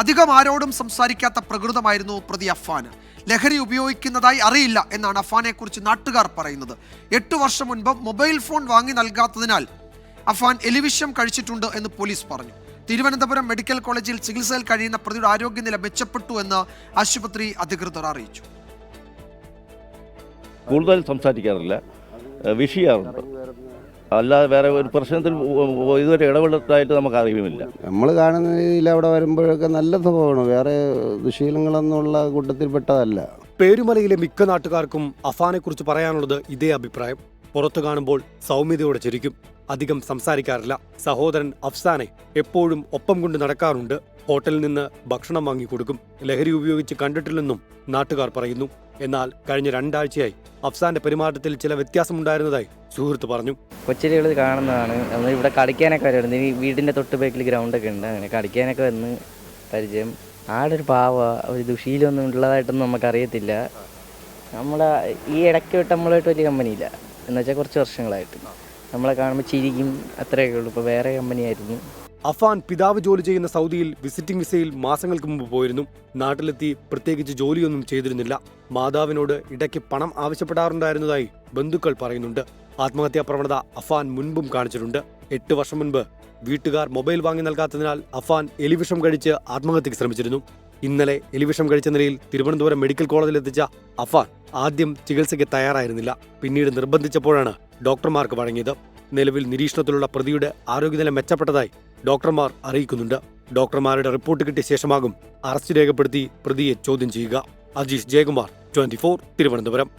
അധികം ആരോടും സംസാരിക്കാത്ത പ്രകൃതമായിരുന്നു പ്രതി അഫാന് ലഹരി ഉപയോഗിക്കുന്നതായി അറിയില്ല എന്നാണ് അഫാനെ കുറിച്ച് നാട്ടുകാർ പറയുന്നത്. എട്ടു വർഷം മുൻപ് മൊബൈൽ ഫോൺ വാങ്ങി നൽകാത്തതിനാൽ അഫാൻ എലിവിഷം കഴിച്ചിട്ടുണ്ട് എന്ന് പോലീസ് പറഞ്ഞു. തിരുവനന്തപുരം മെഡിക്കൽ കോളേജിൽ ചികിത്സയിൽ കഴിയുന്ന പ്രതിയുടെ ആരോഗ്യനില മെച്ചപ്പെട്ടു എന്ന് ആശുപത്രി അധികൃതർ അറിയിച്ചു. കൂടുതൽ സംസാരിക്കാറില്ല. വിഷയാറുണ്ട്. അല്ലാതെ വേറെ ഒരു പ്രശ്നത്തിൽ ഇതുവരെ ഇടപെടുത്തായിട്ട് നമുക്ക് അറിയുമില്ല. നമ്മൾ കാണുന്ന രീതിയിൽ അവിടെ വരുമ്പോഴൊക്കെ നല്ല സ്വഭാവമാണ്. വേറെ ദുശീലങ്ങളെന്നുള്ള കൂട്ടത്തിൽപ്പെട്ടതല്ല. പേരുമലയിലെ മിക്ക നാട്ടുകാർക്കും അഫാനെക്കുറിച്ച് പറയാനുള്ളത് ഇതേ അഭിപ്രായം. പുറത്തു കാണുമ്പോൾ സൗമ്യതയോടെ ചിരിക്കും. അധികം സംസാരിക്കാറില്ല. സഹോദരൻ അഫ്സാനെ എപ്പോഴും ഒപ്പം കൊണ്ട് നടക്കാറുണ്ട്. ഹോട്ടലിൽ നിന്ന് ഭക്ഷണം വാങ്ങി കൊടുക്കും. ലഹരി ഉപയോഗിച്ച് കണ്ടിട്ടില്ലെന്നും നാട്ടുകാർ പറയുന്നു. എന്നാൽ കഴിഞ്ഞ രണ്ടാഴ്ചയായി അഫ്സാന്റെ പെരുമാറ്റത്തിൽ ചില വ്യത്യാസമുണ്ടായിരുന്നതായി സുഹൃത്ത് പറഞ്ഞു. കൊച്ചിലുകൾ കാണുന്നതാണ്. ഇവിടെ കളിക്കാനൊക്കെ വരുന്നത്. ഈ വീടിന്റെ തൊട്ട് ഗ്രൗണ്ട് ഒക്കെ ഉണ്ട്. അങ്ങനെ കളിക്കാനൊക്കെ വന്ന് പരിചയം. ആടൊരു പാവ ഒരു ദുഷിയിലൊന്നും ഉള്ളതായിട്ടൊന്നും നമുക്കറിയത്തില്ല. നമ്മളെ ഈ ഇടയ്ക്ക് വിട്ട് നമ്മളായിട്ട് വലിയ കമ്പനിയില്ല. എന്നുവെച്ചാൽ കുറച്ച് വർഷങ്ങളായിട്ട്. നമ്മളെ കാണുമ്പോൾ ചിരിക്കും. അത്രയൊക്കെ ഉള്ളൂ. ഇപ്പോൾ വേറെ കമ്പനിയായിരുന്നു. അഫാൻ പിതാവ് ജോലി ചെയ്യുന്ന സൗദിയിൽ വിസിറ്റിംഗ് വിസയിൽ മാസങ്ങൾക്ക് മുമ്പ് പോയിരുന്നു. നാട്ടിലെത്തി പ്രത്യേകിച്ച് ജോലിയൊന്നും ചെയ്തിരുന്നില്ല. മാതാവിനോട് ഇടയ്ക്ക് പണം ആവശ്യപ്പെടാറുണ്ടായിരുന്നതായി ബന്ധുക്കൾ പറയുന്നുണ്ട്. ആത്മഹത്യാ പ്രവണത അഫാൻ മുൻപും കാണിച്ചിട്ടുണ്ട്. എട്ട് വർഷം മുൻപ് വീട്ടുകാർ മൊബൈൽ വാങ്ങി നൽകാത്തതിനാൽ അഫാൻ എലിവിഷം കഴിച്ച് ആത്മഹത്യക്ക് ശ്രമിച്ചിരുന്നു. ഇന്നലെ എലിവിഷം കഴിച്ച നിലയിൽ തിരുവനന്തപുരം മെഡിക്കൽ കോളേജിൽ എത്തിച്ച അഫാൻ ആദ്യം ചികിത്സയ്ക്ക് തയ്യാറായിരുന്നില്ല. പിന്നീട് നിർബന്ധിച്ചപ്പോഴാണ് ഡോക്ടർമാർക്ക് വഴങ്ങിയത്. നിലവിൽ നിരീക്ഷണത്തിലുള്ള പ്രതിയുടെ ആരോഗ്യനില മെച്ചപ്പെട്ടതായി ഡോക്ടർമാർ അറിയിക്കുന്നുണ്ട്. ഡോക്ടർമാരുടെ റിപ്പോർട്ട് കിട്ടിയ ശേഷമാകും അറസ്റ്റ് രേഖപ്പെടുത്തി പ്രതിയെ ചോദ്യം ചെയ്യുക. അജീഷ് ജയകുമാർ ട്വന്റി തിരുവനന്തപുരം.